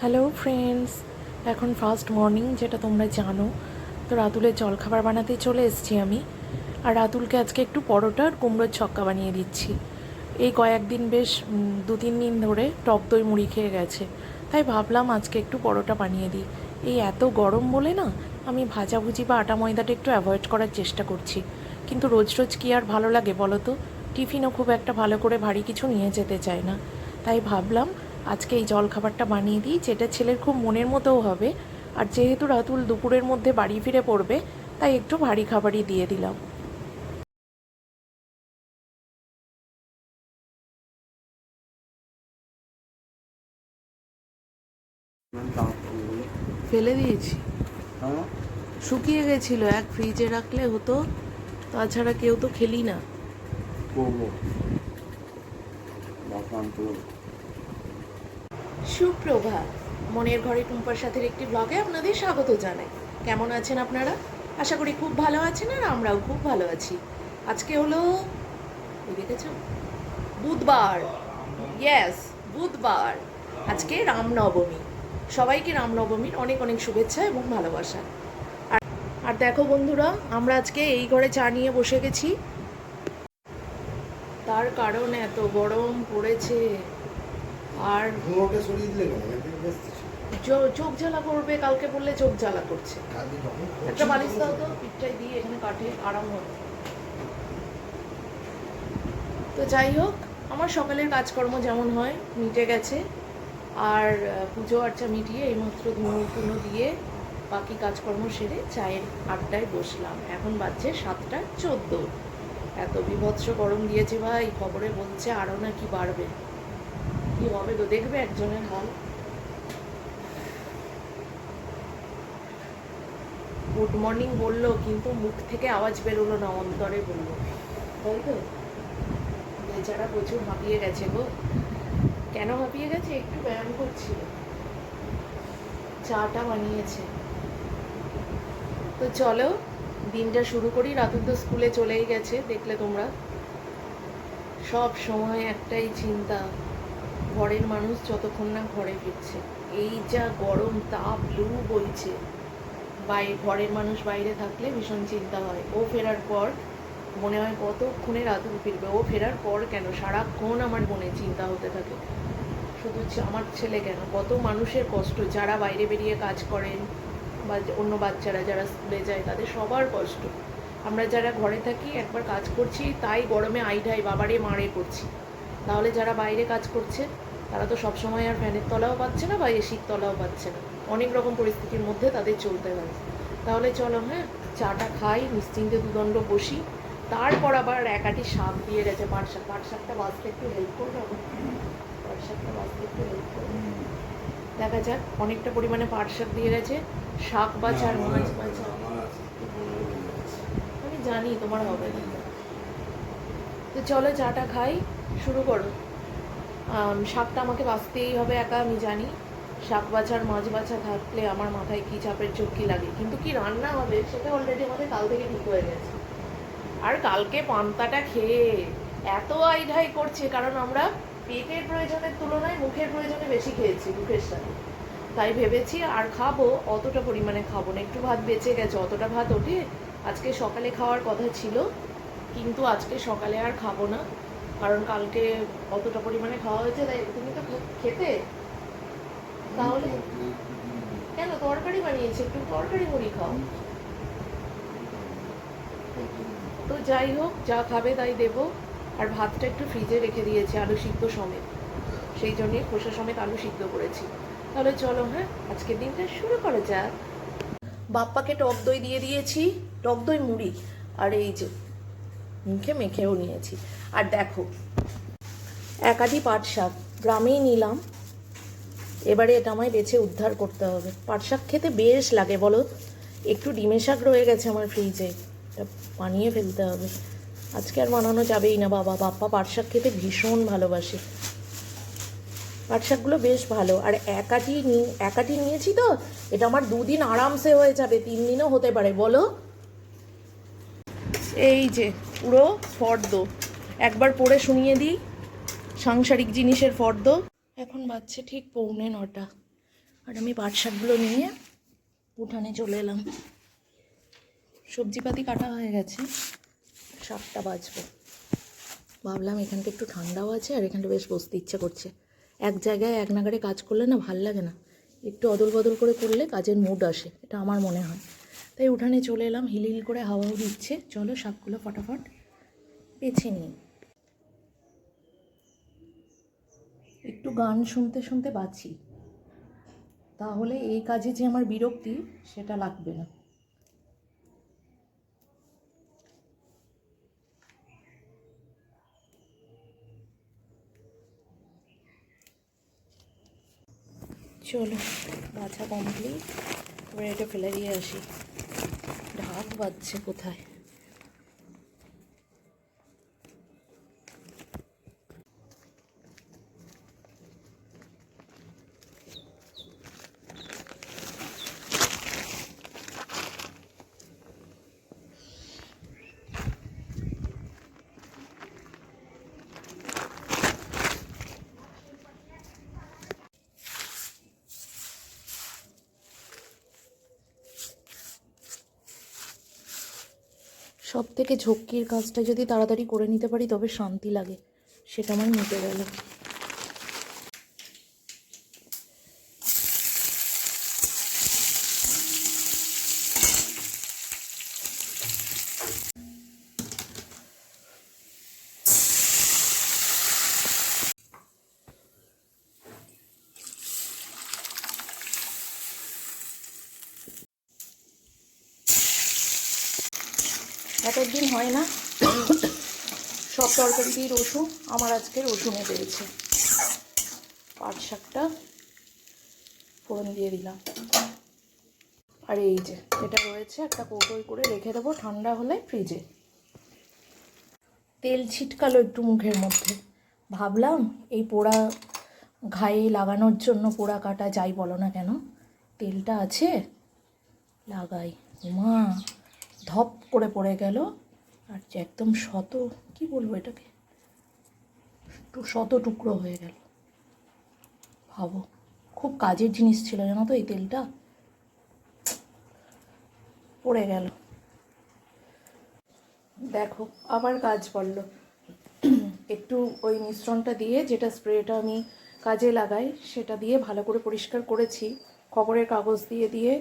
Hello friends এখন first morning যেটা তোমরা জানো, তো রাতুলের জলখাবার বানাতে চলে এসেছি আমি। আর রাতুলকে আজকে একটু পরোটা আর কুমড়োর ছক্কা বানিয়ে দিচ্ছি। এই কয়েকদিন বেশ দু তিন দিন ধরে টক দই মুড়ি খেয়ে গেছে। তাই ভাবলাম আজকে একটু পরোটা বানিয়ে দিই। এই এত গরম বলে না, আমি ভাজাভুজি বা আটা ময়দাটা একটু অ্যাভয়েড করার চেষ্টা করছি। কিন্তু রোজ রোজ কি আর ভালো লাগে বলো তো? টিফিনও খুব একটা ভালো করে ভারী কিছু নিয়ে যেতে চায় না। তাই ভাবলাম আজকে এই জলখাবারটা বানিয়ে দিই যেটা ছেলের খুব মনের মতোও হবে। আর যেহেতু রাতুল দুপুরের মধ্যে বাড়ি ফিরে পড়বে তাই একটু ভারী খাবারই দিয়ে দিলাম। ফেলে দিয়েছি। হ্যাঁ? শুকিয়ে গেছিল এক ফ্রিজে রাখলে হতো তাছাড়া কেউ তো খেলি না। সুপ্রভাত। মনের ঘরে টুম্পার সাথের একটি ব্লগে আপনাদের স্বাগত জানাই। কেমন আছেন আপনারা? আশা করি খুব ভালো আছেন আর আমরাও খুব ভালো আছি। আজকে হলো দেখেছ? বুধবার। ইয়েস বুধবার। আজকে রামনবমী। সবাইকে রামনবমীর অনেক অনেক শুভেচ্ছা এবং ভালোবাসা। আর আর দেখো বন্ধুরা, আমরা আজকে এই ঘরে চা নিয়ে বসে গেছি। তার কারণ এত গরম পড়েছে। আর চোখ জ্বালা করবে কালকে বললে চোখ জ্বালা করছে। একটা বালিশ দাও তো পিঠটাই দিয়ে এখানে কাটে আরাম হবে তো যাই হোক আমার সকালের কাজকর্ম যেমন হয় মিটে গেছে। আর পুজো আর্চা মিটিয়ে এইমাত্র ধুনো দিয়ে বাকি কাজকর্ম সেরে চায়ের আড্ডায় বসলাম। এখন বাজছে সাতটা চোদ্দ। এত বিভৎস গরম দিয়েছে ভাই খবরে বলছে আরও নাকি বাড়বে। কি হবে তো? দেখবে একজনের হাল গুড মর্নিং বলল, কিন্তু মুখ থেকে আওয়াজ বেরোলো না, অন্তরে বলল। তাই তো? বেচারা প্রচুর হাঁপিয়ে গেছে গো। কেন হাঁপিয়ে গেছে? একটু ব্যায়াম করছিল। চাটা বানিয়েছে। তো চলো, দিনটা শুরু করি। রাতুল তো স্কুলে চলেই গেছে, দেখলে তোমরা। সব সময় একটাই চিন্তা। ঘরের মানুষ যতক্ষণ না ঘরে ফিরছে। এই যা গরম তাপ লু বইছে। বাইরে ঘরের মানুষ বাইরে থাকলে ভীষণ চিন্তা হয়। ও ফেরার পর মনে হয় কতক্ষণে রাতুল ফিরবে। ও ফেরার পর কেন? সারাক্ষণ আমার মনে চিন্তা হতে থাকে। শুধু আমার ছেলে কেন? কত মানুষের কষ্ট। যারা বাইরে বেরিয়ে কাজ করেন বা অন্য বাচ্চারা যারা স্কুলে যায়, তাদের সবার কষ্ট। আমরা যারা ঘরে থাকি, একবার কাজ করছি, তাই গরমে আইঢাই বাবারে, মারে করছি। তাহলে যারা বাইরে কাজ করছে তারা তো সবসময় আর ফ্যানের তলাও পাচ্ছে না বা এসির তলাও পাচ্ছে না। অনেক রকম পরিস্থিতির মধ্যে তাদের চলতে হয়। তাহলে চলো হ্যাঁ? চাটা খাই নিশ্চিন্তে দুদণ্ড বসি। তারপর আবার একাটি শাক দিয়ে গেছে। পাট শাক পাট শাকটা বাঁচতে একটু হেল্প করবে আমার পাট শাকটা বাঁচতে একটু হেল্প করবে। দেখা যাক অনেকটা পরিমাণে পাট শাক দিয়ে গেছে। শাক বাছার মাছ বাছা। আমি জানি তোমার হবে না। তো চলো চাটা খাই শুরু করো। শাকটা আমাকে বাঁচতেই হবে একা, আমি জানি। শাক বাছার, মাছ বাছা থাকলে আমার মাথায় কি চাপের চোখি লাগে? কিন্তু কি রান্না হবে? সেটা অলরেডি আমাদের কাল থেকে ঠিক হয়ে গেছে। আর কালকে পান্তাটা খেয়ে এত আইঢাই করছে, কারণ আমরা পেটের প্রয়োজনের তুলনায় মুখের প্রয়োজনে বেশি খেয়েছি মুখের সাথে। তাই ভেবেছি আর খাব, অতটা পরিমাণে খাব না। একটু ভাত বেঁচে গেছে, অতটা ভাত ওঠে। আজকে সকালে খাওয়ার কথা ছিল, কিন্তু আজকে সকালে আর খাব না। কারণ কালকে অতটা পরিমাণে খাওয়া হয়েছে, তাই তুমি তো খেতে। তাহলে কেন তরকারি বানিয়েছি? একটু তরকারি মুড়ি খাও। তো যাই হোক, যা খাবে তাই দেবো। আর ভাতটা একটু ফ্রিজে রেখে দিয়েছি আলু সিদ্ধ সমেত। সেই জন্যই খোসা সমেত আলু সিদ্ধ করেছি। তাহলে চলো হ্যাঁ আজকের দিনটা শুরু করা যাক। বাপ্পাকে টক দই দিয়ে দিয়েছি, টক দই মুড়ি। আর এই যে মুখে মেখেও নিয়েছি। আর দেখো, একাধি পাট শাক গ্রামেই নিলাম। এবারে এটা আমায় বেছে উদ্ধার করতে হবে। পাট শাক খেতে বেশ লাগে, বলো? একটু ডিমে শাক রয়ে গেছে আমার ফ্রিজে এটা বানিয়ে ফেলতে হবে। আজকে আর বানানো যাবেই না, বাবা। বাপ্পা পাট শাক খেতে ভীষণ ভালোবাসে। পাট শাকগুলো বেশ ভালো। আর একাটি নি একাটি নিয়েছি তো, এটা আমার দুদিন আরামসে হয়ে যাবে। তিন দিনও হতে পারে, বলো? এই যে, পুরো ফর্দ। একবার পড়ে শুনিয়ে দিই, সাংসারিক জিনিসের ফর্দ। এখন বাজছে ঠিক পৌনে নটা। আর আমি পাট শাকগুলো নিয়ে উঠানে চলে এলাম। সবজিপাতি কাটা হয়ে গেছে, সাতটা বাজবে। ভাবলাম এখানটা একটু ঠান্ডাও আছে আর এখানটা বেশ বসতে ইচ্ছা করছে। এক জায়গায় এক নাগারে কাজ করলে না ভালো লাগে না। একটু অদল বদল করে করলে কাজের মুড আসে, এটা আমার মনে হয়। তাই উঠানে চলে এলাম, হিল হিল করে হাওয়াও দিচ্ছে। চলো শাকগুলো ফটাফট বেছে নিই। একটু গান শুনতে শুনতে বাঁচি। তাহলে এই কাজে যে আমার বিরক্তি, সেটা লাগবে না। চলো, বাছা কমপ্লিট এবার এটা ফেলে দিয়ে আসি। ঢাক বাজছে কোথায়? সব থেকে ঝক্কির কাজটা যদি তাড়াতাড়ি করে নিতে পারি, তবে শান্তি লাগে। সেটা আমার মিটে গেল। এক একদিন হয় না। সব তরকারি দিয়ে রসুন। আমার আজকে রসুনে পেরেছে পাট শাকটা ফোড়ন দিয়ে দিলাম। আর এই যে, এটা রয়েছে একটা কৌটোয় করে রেখে দেবো ঠান্ডা হলে ফ্রিজে। তেল ছিটকালো একটু মুখের মধ্যে। ভাবলাম এই পোড়া ঘায়ে লাগানোর জন্য পোড়া কাটা যাই বলো না কেন? তেলটা আছে? লাগাই। মা ধপ করে পড়ে গেল আর যে একদম শত, কি বলব এটাকে? তো শত টুকরো হয়ে গেল। ভাবো, খুব কাজের জিনিস ছিল, জানো তো এই তেলটা? পড়ে গেল। দেখো, আবার কাজ পড়ল। একটু ওই মিশ্রণটা দিয়ে যেটা স্প্রেটা আমি কাজে লাগাই, সেটা দিয়ে ভালো করে পরিষ্কার করেছি। খবরের কাগজ দিয়ে দিয়ে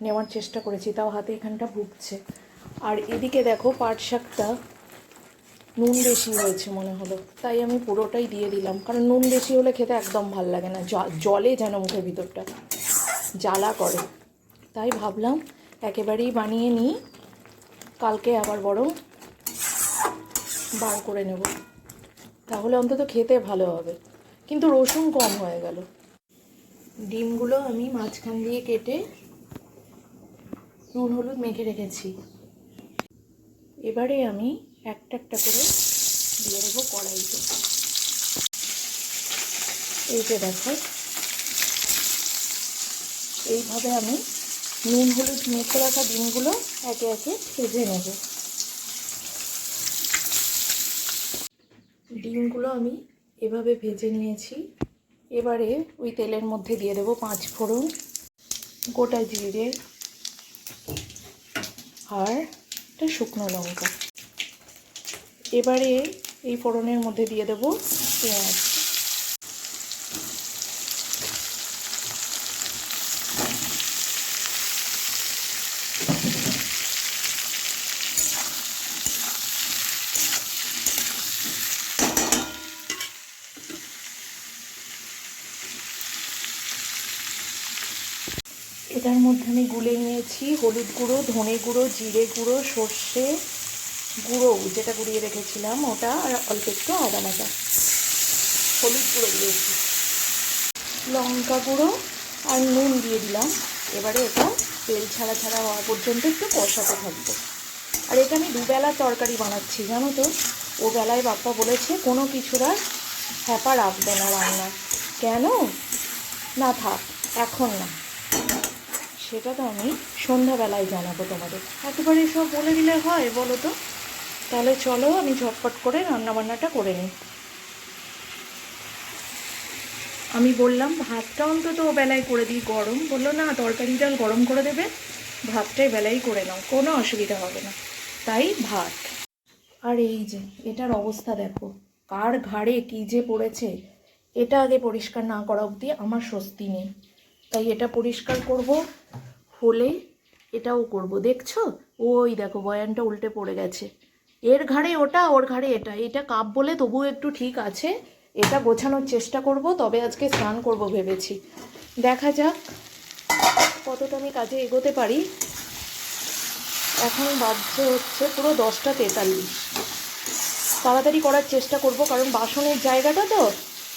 নেওয়ার চেষ্টা করেছি, তাও হাতে এখানটা ভুগছে। আর এদিকে দেখো পাট শাকটা নুন বেশি হয়েছে মনে হলো, তাই আমি পুরোটাই দিয়ে দিলাম। কারণ নুন বেশি হলে খেতে একদম ভালো লাগে না জলে যেন মুখের ভিতরটা জ্বালা করে। তাই ভাবলাম একেবারেই বানিয়ে নিই, কালকে আবার বরং বার করে নেব। তাহলে অন্তত খেতে ভালো হবে। কিন্তু রসুন কম হয়ে গেল। ডিমগুলো আমি মাঝখান দিয়ে কেটে নুন, হলুদ মেখে রেখেছি। এবারে আমি একটা একটা করে দিয়ে দেবো কড়াইতে। এই যে দেখো, এইভাবে আমি নুন, হলুদ মেখে রাখা ডিমগুলো একে একে ভেজে নেব। ডিমগুলো আমি এভাবে ভেজে নিয়েছি। এবারে ওই তেলের মধ্যে দিয়ে দেবো পাঁচ ফোড়ন গোটা জিরে আর একটা শুকনো লঙ্কা। এবারে এই ফোড়নের মধ্যে দিয়ে দেবো পেঁয়াজ। এটার মধ্যে আমি গুলে নিয়েছি হলুদ গুঁড়ো, ধনে গুঁড়ো, জিরে গুঁড়ো, সর্ষে গুঁড়ো যেটা গুঁড়িয়ে রেখেছিলাম ওটা, আর অল্প একটু আদা বাটা। হলুদ গুঁড়ো দিয়েছি। লঙ্কা গুঁড়ো আর নুন দিয়ে দিলাম। এবারে এটা তেল ছাড়া ছাড়া হওয়া পর্যন্ত একটু কষাতে থাকব। আর এটা আমি দুবেলা তরকারি বানাচ্ছি, জানো তো? ও বেলায় বাপ্পা বলেছে, কোনো কিছুর আর হ্যাপা রাখবে না রান্না। কেন? না থাক, এখন না। সেটা তো আমি সন্ধ্যাবেলায় জানাব তোমাদের। একেবারে সব বলে দিলে হয়, বলো তো? তাহলে চলো, আমি ঝটপট করে রান্নাবান্নাটা করে নিই। আমি বললাম, ভাতটা অন্তত ও বেলায় করে দিই, গরম। বলল, না, তরকারি ডাল গরম করে দেবে। ভাতটাই বেলায় করে নাও, কোনো অসুবিধা হবে না। তাই ভাত। আর এই যে, এটার অবস্থা দেখো। কার ঘাড়ে কি যে পড়েছে, এটা আগে পরিষ্কার না করা অবধি আমার স্বস্তি নেই। তাই এটা পরিষ্কার করব। হলে এটাও করব। দেখছ? ওই দেখো, বয়ানটা উল্টে পড়ে গেছে। এর ঘাড়ে ওটা, ওর ঘাড়ে এটা। এটা কাপ বলে তবুও একটু ঠিক আছে। এটা গোছানোর চেষ্টা করব, তবে আজকে স্নান করব ভেবেছি। দেখা যাক কতটা আমি কাজে এগোতে পারি। এখন বাজছে হচ্ছে পুরো দশটা তেতাল্লিশ। তাড়াতাড়ি করার চেষ্টা করব, কারণ বাসনের জায়গাটা তো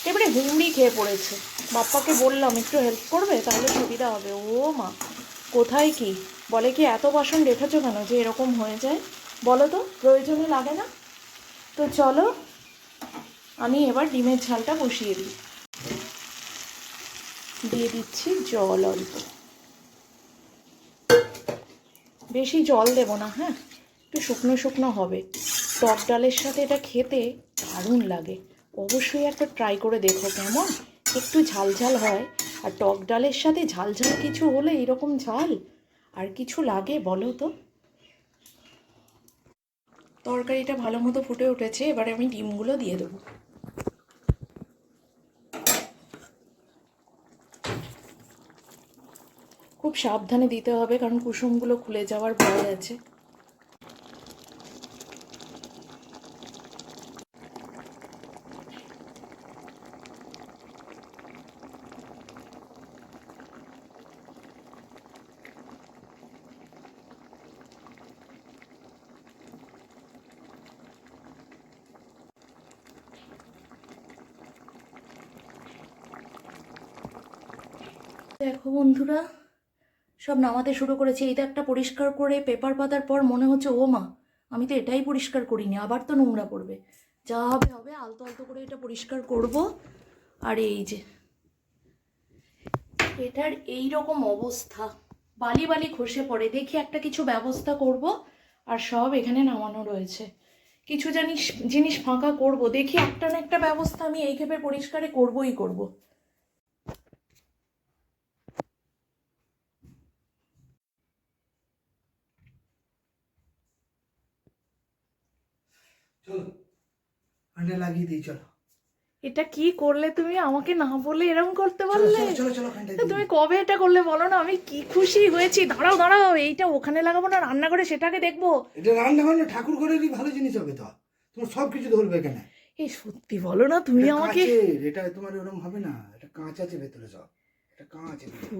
এবারে হুমড়ি খেয়ে পড়েছে। বাপ্পাকে বললাম, একটু হেল্প করবে? তাহলে সুবিধা হবে। ও মা, কোথায় কি? বলে কি, এত বাসন রেখেছো কেন যে এরকম হয়ে যায়? বলো তো, প্রয়োজনে লাগে না? তো চলো, আমি এবার ডিমের ঝালটা বসিয়ে দিই। দিয়ে দিচ্ছি জল অল্প। বেশি জল দেবো না হ্যাঁ? একটু শুকনো শুকনো হবে। টক ডালের সাথে এটা খেতে দারুণ লাগে। অবশ্যই একটা ট্রাই করে দেখো কেমন। একটু ঝাল ঝাল হয়, আর টক ডালের সাথে ঝাল ঝাল কিছু হলে এরকম ঝাল। আর কিছু লাগে বলো তো? তরকারিটা ভালো মতো ফুটে উঠেছে, এবারে আমি ডিমগুলো দিয়ে দেবো। খুব সাবধানে দিতে হবে, কারণ কুসুমগুলো খুলে যাওয়ার ভয় আছে। দেখো বন্ধুরা, সব নামাতে শুরু করেছে। এইটা একটা পরিষ্কার করে পেপার পাতার পর মনে হচ্ছে, ও মা, আমি তো এটাই পরিষ্কার করিনি, আবার তো নোংরা পড়বে। যা হবে হবে, আলতো আলতো করে এটা পরিষ্কার করব। আর এই যে, এটার এই রকম অবস্থা। বালি বালি খসে পড়ে। দেখি একটা কিছু ব্যবস্থা করব, আর সব এখানে নামানো রয়েছে। কিছু জানিস, জিনিস ফাঁকা করব। দেখি একটা না একটা ব্যবস্থা আমি এই ক্ষেপে পরিষ্কারে করবই করব। চলো আন্ডা লাগিয়ে দিই চলো। এটা কি করলে তুমি? আমাকে না বলে এরকম করতে পারলে? তুমি কবে এটা করলে বলো না? আমি কি খুশি হয়েছি। দাঁড়াও দাঁড়াও এইটা ওখানে লাগাবো না রান্নাঘরে সেটাকে দেখব। এটা রান্না বান্না ঠাকুর ঘরেরই ভালো জিনিস হবে তো। তোমার সব কিছু ধরবে এখানে। এই সত্যি বলো না তুমি আমাকে এটা তোমার ওরকম হবে না। এটা কাঁচ আছে ভেতরে সব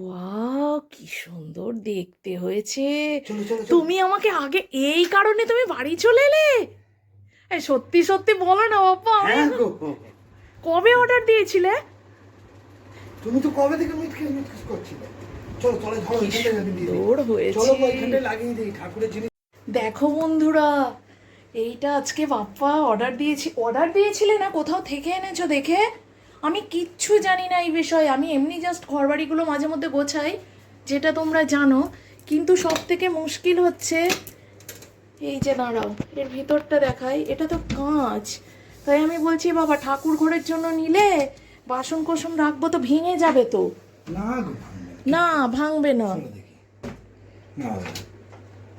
ওয়াও কি সুন্দর দেখতে হয়েছে। তুমি আমাকে আগে এই কারণে তুমি বাড়ি চলে এলে? সত্যি সত্যি বলো না বাপ্পা আমি হ্যাঁ কবে অর্ডার দিয়েছিলে? তুমি তো কবে থেকে মিটকেস মিটকেস করছিলে? চলো চলো ধরো কি এখানটা লাগিয়ে দিই। চলো গো, এখানটায় লাগিয়ে দিই। ঠাকুরের জিনিস দেখো বন্ধুরা এইটা আজকে বাপ্পা অর্ডার দিয়েছি। অর্ডার দিয়েছিলে না? কোথাও থেকে এনেছো দেখে? আমি কিচ্ছু জানি না এই বিষয়ে। আমি এমনি জাস্ট ঘরবাড়িগুলো মাঝে মধ্যে গোছাই যেটা তোমরা জানো। কিন্তু সব থেকে মুশকিল হচ্ছে এই যে দাঁড়াও এর ভিতরটা দেখাই এটা তো কাঁচ। তাই আমি বলছি বাবা ঠাকুর ঘরের জন্য নিলে বাসন কোসন রাখব তো ভেঙে যাবে তো। না ভাঙবে না।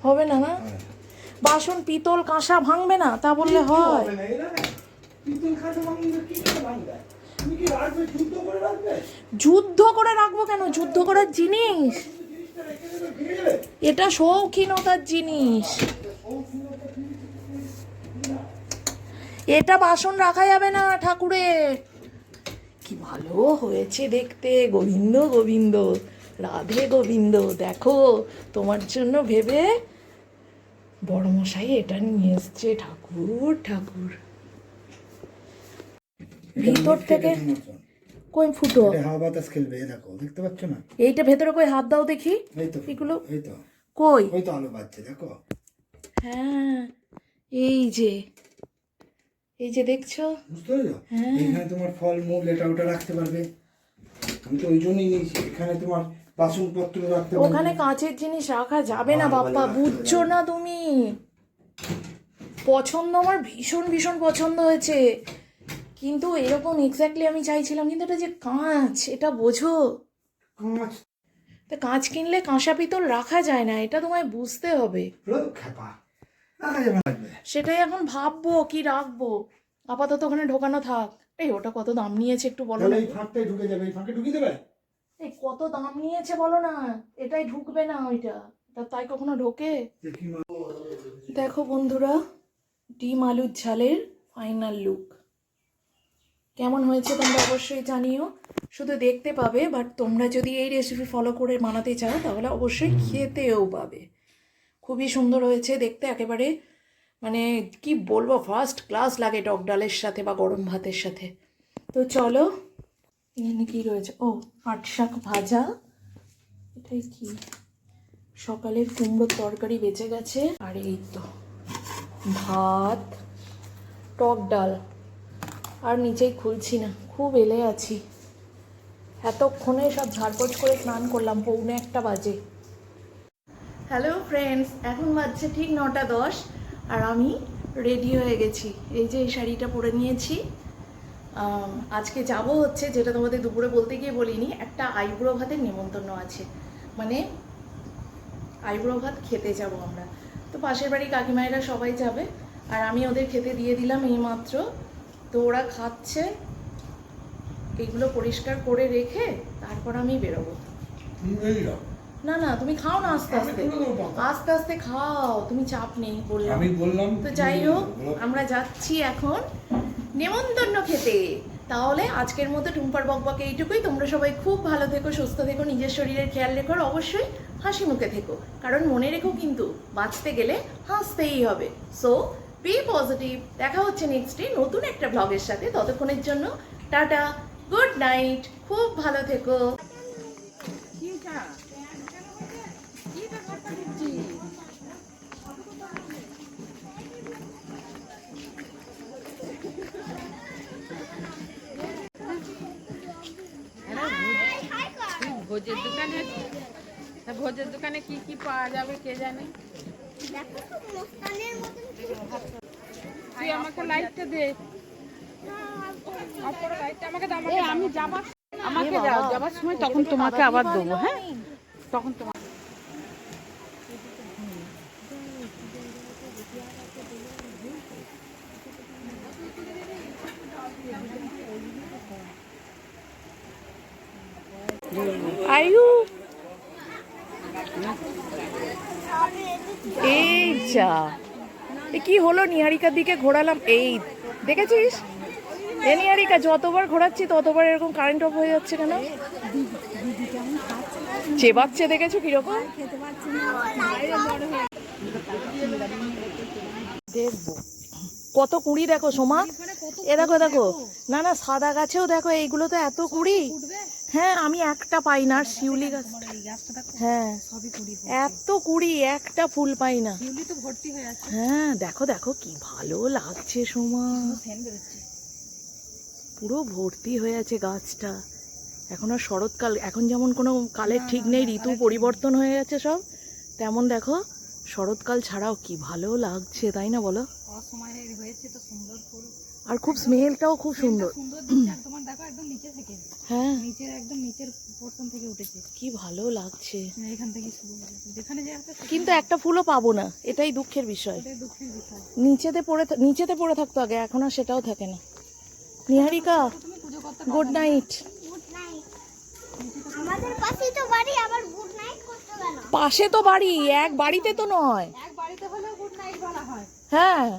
হবে না, না। বাসন পিতল কাঁসা ভাঙবে না? তা বললে হয়। যুদ্ধ করে রাখবে? কেন? যুদ্ধ করার জিনিস। এটা শৌখিনতার জিনিস। এটা বাসন রাখা যাবে না ঠাকুরের কি ভালো হয়েছে দেখতে গোবিন্দ গোবিন্দ রাধে গোবিন্দ। দেখো তোমার জন্য ভেবে বড়মশাই এটা নিয়ে এসছে ঠাকুর ঠাকুর। ভিতর থেকে কই ফুটো? হাওয়া বাতাস খেলবে দেখো দেখতে পাচ্ছ না? এইটা ভেতরে কই হাত দাও দেখি এই তো এগুলো? এই তো। কই? ওই তো আলো বাজছে দেখো। হ্যাঁ এই যে এই যে দেখছ? বুঝতে পারছ? হ্যাঁ। এখানে তোমার ফল মূল এটা ওটা রাখতে পারবে। আমি তো ওই জন্যই নিয়েছি। এখানে তোমার বাসনপত্র রাখতে পারবে। ওখানে কাঁচের জিনিস রাখা যাবে না বাপ্পা। বুঝছ না তুমি? পছন্দ আমার ভীষণ ভীষণ পছন্দ হয়েছে। কিন্তু এরকম এক্স্যাক্টলি আমি চাইছিলাম কিন্তু এটা যে কাঁচ এটা বোঝো? কাঁচ। তা কাঁচ কিনলে কাঁসা পিতল রাখা যায় না এটা তোমায় বুঝতে হবে। খেপা। সেটাই এখন ভাববো কি রাখব? আপাতত ওখানে ঢোকানো থাক। এই ওটা কত দাম নিয়েছে একটু বলো না। এই ফাঁকটাই ঢুকে যাবে এই ফাঁকে ঢুকিয়ে দেবে? এই কত দাম নিয়েছে বলো না এটাই ঢুকবে না ওইটা। তা তাই কখনো ঢোকে? দেখো বন্ধুরা ডিম আলুর ঝালের ফাইনাল লুক কেমন হয়েছে তোমরা অবশ্যই জানিও। শুধু দেখতে পাবে বাট তোমরা যদি এই রেসিপি ফলো করে বানাতে চাও তাহলে অবশ্যই খেতেও পাবে। খুবই সুন্দর হয়েছে দেখতে একেবারে মানে কি বলব ফার্স্ট ক্লাস লাগে টক ডালের সাথে বা গরম ভাতের সাথে। তো চলো, এখানে কি রয়েছে? ও, পাট শাক ভাজা। এটাই কি? সকালের কুমড়োর তরকারি বেঁচে গেছে। আর এই তো, ভাত, টক ডাল। আর নিচেই খুলছি না, খুব এলে আছি। এতক্ষণে সব ঝাড়পোছ করে স্নান করলাম, পৌনে একটা বাজে। হ্যালো ফ্রেন্ডস এখন বাজছে ঠিক নটা দশ, আর আমি রেডি হয়ে গেছি। এই যে এই শাড়িটা পরে নিয়েছি। আজকে যাব হচ্ছে, যেটা তোমাদের দুপুরে বলতে গিয়ে বলিনি, একটা আইব্রো ভাতের নেমন্তন্ন আছে। মানে আইব্রো ভাত খেতে যাব আমরা। তো পাশের বাড়ি কাকিমায়েরা সবাই যাবে, আর আমি ওদের খেতে দিয়ে দিলাম এইমাত্র। তো ওরা খাচ্ছে, এইগুলো পরিষ্কার করে রেখে তারপর আমি বেরোবো। এই। না না তুমি খাও না আস্তে আস্তে। আস্তে আস্তে খাও তুমি চাপ নেই বললাম। আমি বললাম তো যাই হোক আমরা যাচ্ছি এখন নেমন্তন্ন খেতে। তাহলে আজকের মতো টুম্পার বকবকে এইটুকুই। তোমরা সবাই খুব ভালো থেকো সুস্থ থেকো নিজের শরীরের খেয়াল রেখো অবশ্যই হাসি মুখে থেকো। কারণ মনে রেখো কিন্তু বাঁচতে গেলে হাসতেই হবে। সো বি পজিটিভ দেখা হচ্ছে নেক্সট ডে নতুন একটা ব্লগের সাথে। ততক্ষণের জন্য টাটা গুড নাইট খুব ভালো থেকো। ভোজের দোকানে? আছে ভোজের দোকানে কি কি পাওয়া যাবে কে জানে? তুই আমাকে লাইটটা দে। আমাকে দাও আমাকে আমি যাবার আমাকে যাও যাবার সময় তখন তোমাকে আবার দেবো হ্যাঁ? তখন তোমার আয়ু এই যা এ কি হলো নিহারিকার দিকে ঘোরালাম, এই দেখেছিস? এ নিহারিকা, যতবার ঘোরাচ্ছি ততবার এরকম কারেন্ট অফ হয়ে যাচ্ছে কেন? চেবাচ্ছে দেখেছ কীরকম? দেখব। কত কুড়ি দেখো সোমা? এ দেখো দেখো। না না, সাদা গাছেও দেখো এইগুলো তো এত কুড়ি। হ্যাঁ আমি একটা পাই না আর শিউলি গাছ হ্যাঁ এত কুড়ি একটা ফুল পাই না। হ্যাঁ দেখো দেখো কি ভালো লাগছে সোমা। পুরো ভর্তি হয়ে আছে গাছটা। এখন আর শরৎকাল এখন যেমন কোনো কালের ঠিক নেই ঋতু পরিবর্তন হয়ে গেছে সব। তেমন দেখো শরৎকাল ছাড়াও কি ভালো লাগছে তাই না বলো? অসময়ে হয়েছে তো সুন্দর ফুল। আর খুব স্মেলটাও খুব সুন্দর। সুন্দর তোমার দেখো একদম নিচে থেকে। হ্যাঁ। নিচের একদম নিচের পোর্শন থেকে উঠেছে। কি ভালো লাগছে। এখান থেকে শুরু হয়েছে যেখানে যে আছে কিন্তু একটা ফুলও পাবো না এটাই দুঃখের বিষয়। দুঃখের বিষয়। নিচেতে পড়ে নিচেতে পড়ে থাকতো আগে এখন আর সেটাও থাকে না। নিহারিকা তুমি পুজো করতে গুড নাইট গুড নাইট আমাদের পাশেই তো বাড়ি আবার গুড নাইট করতে গেল পাশে তো বাড়ি এক বাড়িতে তো নয়। এক বাড়িতে হলেও গুড নাইট বলা হয়। হ্যাঁ।